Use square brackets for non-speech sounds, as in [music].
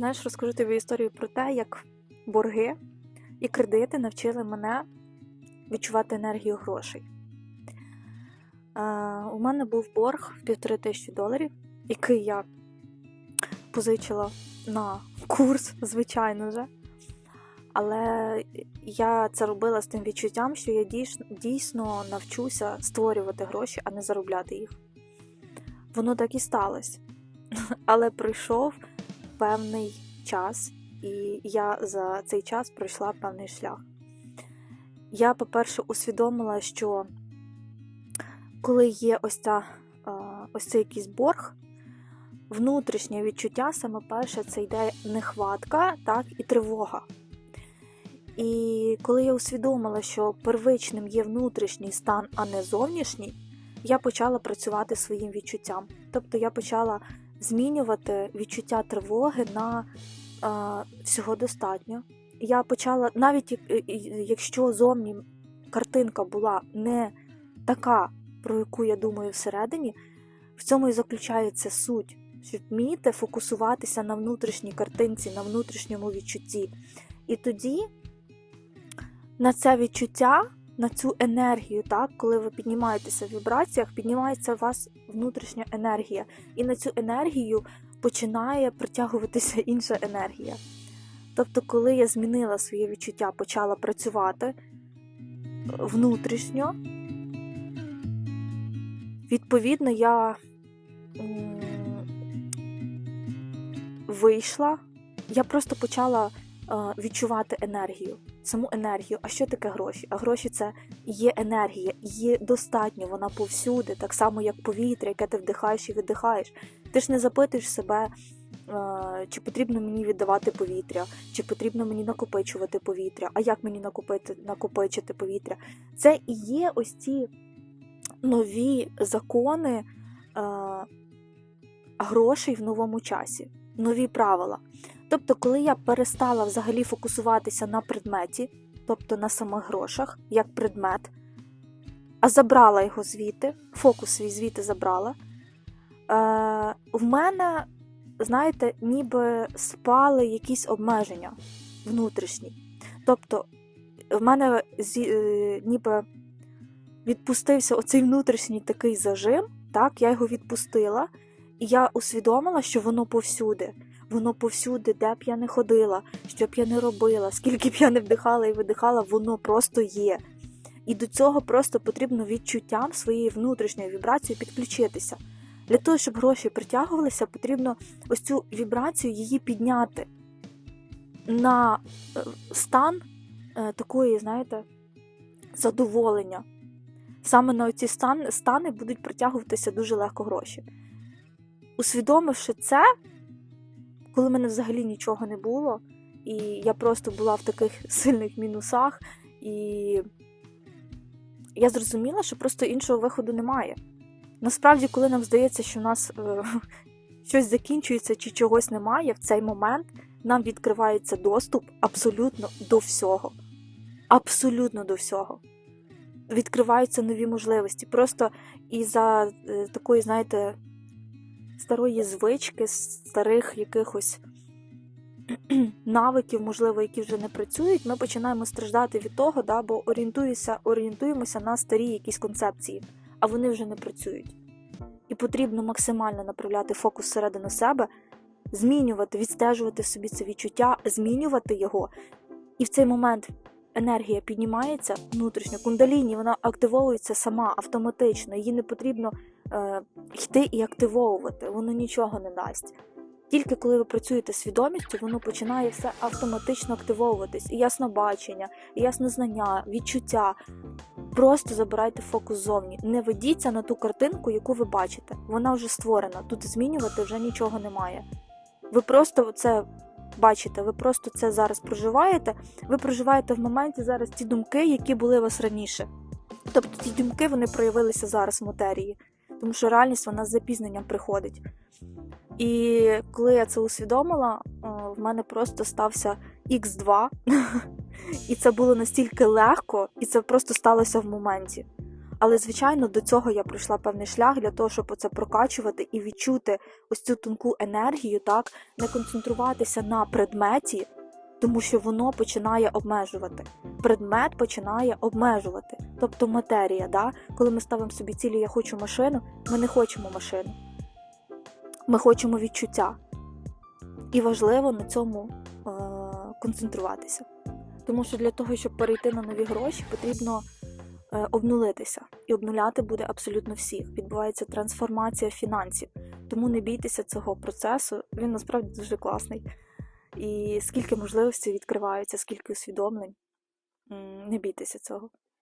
Знаєш, розкажу тобі історію про те, як борги і кредити навчили мене відчувати енергію грошей. У мене був борг в півтори тисячі доларів, який я позичила на курс, звичайно же. Але я це робила з тим відчуттям, що я дійсно, навчуся створювати гроші, а не заробляти їх. Воно так і сталося. [laughs] Але пройшов певний час, і я за цей час пройшла певний шлях. Я, по-перше, усвідомила, що коли є ось ця, ось цей якийсь борг, внутрішнє відчуття, саме перше, це йде нехватка, так, і тривога. І коли я усвідомила, що первичним є внутрішній стан, а не зовнішній, я почала працювати своїм відчуттям. Тобто я почала змінювати відчуття тривоги на е, всього достатньо. Я почала, навіть якщо зовні картинка була не така, про яку я думаю всередині, в цьому і заключається суть, щоб вміти фокусуватися на внутрішній картинці, на внутрішньому відчутті. І тоді на це відчуття, на цю енергію, так, коли ви піднімаєтеся в вібраціях, піднімається у вас внутрішня енергія. І на цю енергію починає притягуватися [laughs] інша енергія. Тобто, коли я змінила своє відчуття, почала працювати внутрішньо, відповідно, я вийшла, я просто почала відчувати енергію, саму енергію. А що таке гроші? А гроші це є енергія, є достатньо, вона повсюди, так само, як повітря, яке ти вдихаєш і видихаєш. Ти ж не запитуєш себе, чи потрібно мені віддавати повітря, чи потрібно мені накопичувати повітря, а як мені накопити, накопичити повітря. Це і є ось ці нові закони грошей в новому часі, нові правила. Тобто, коли я перестала взагалі фокусуватися на предметі, тобто на самих грошах, як предмет, а забрала його звідти, фокус свій звідти забрала, е, в мене, знаєте, ніби спали якісь обмеження внутрішні. Тобто, в мене е, ніби відпустився оцей внутрішній такий зажим, так, я його відпустила, і я усвідомила, що воно повсюди. Воно повсюди, де б я не ходила, що б я не робила, скільки б я не вдихала і видихала, воно просто є. І до цього просто потрібно відчуттям своєї внутрішньої вібрації підключитися. Для того, щоб гроші притягувалися, потрібно ось цю вібрацію її підняти на е, стан е, такої, знаєте, задоволення. Саме на ці стани будуть притягуватися дуже легко гроші. Усвідомивши це, коли в мене взагалі нічого не було, і я просто була в таких [laughs] сильних мінусах, і я зрозуміла, що просто іншого виходу немає. Насправді, коли нам здається, що в нас е, [laughs] щось закінчується чи чогось немає, в цей момент нам відкривається доступ абсолютно до всього. Абсолютно до всього. Відкриваються нові можливості. Просто із-за е, такої, знаєте, старої звички, старих якихось [clears throat] навиків, можливо, які вже не працюють, ми починаємо страждати від того, да, бо орієнтуємося, орієнтуємося на старі якісь концепції, а вони вже не працюють. І потрібно максимально направляти фокус всередину себе, змінювати, відстежувати собі це відчуття, змінювати його. І в цей момент енергія піднімається внутрішньо, кундаліні, вона активовується сама автоматично, її не потрібно е, йти і активовувати, воно нічого не дасть. Тільки коли ви працюєте свідомістю, воно починає все автоматично активовуватись. І яснобачення, і яснознання, відчуття. Просто забирайте фокус зовні. Не ведіться на ту картинку, яку ви бачите. Вона вже створена. Тут змінювати вже нічого немає. Ви просто це бачите, ви просто це зараз проживаєте. Ви проживаєте в моменті зараз ті думки, які були у вас раніше. Тобто ті думки вони проявилися зараз в матерії тому що реальність вона з запізненням приходить. І коли я це усвідомила, в мене просто стався Х2, [laughs] і це було настільки легко, і це просто сталося в моменті. Але, звичайно, до цього я пройшла певний шлях для того, щоб оце прокачувати і відчути ось цю тонку енергію, так, не концентруватися на предметі, тому що воно починає обмежувати. Предмет починає обмежувати. Тобто матерія, да? коли ми ставимо собі цілі, я хочу машину, ми не хочемо машину. Ми хочемо відчуття. І важливо на цьому е- концентруватися. Тому що для того, щоб перейти на нові гроші, потрібно е, обнулитися. І обнуляти буде абсолютно всіх. Відбувається трансформація фінансів. Тому не бійтеся цього процесу. Він насправді дуже класний. І скільки можливостей відкривається, скільки усвідомлень. Не бійтеся цього.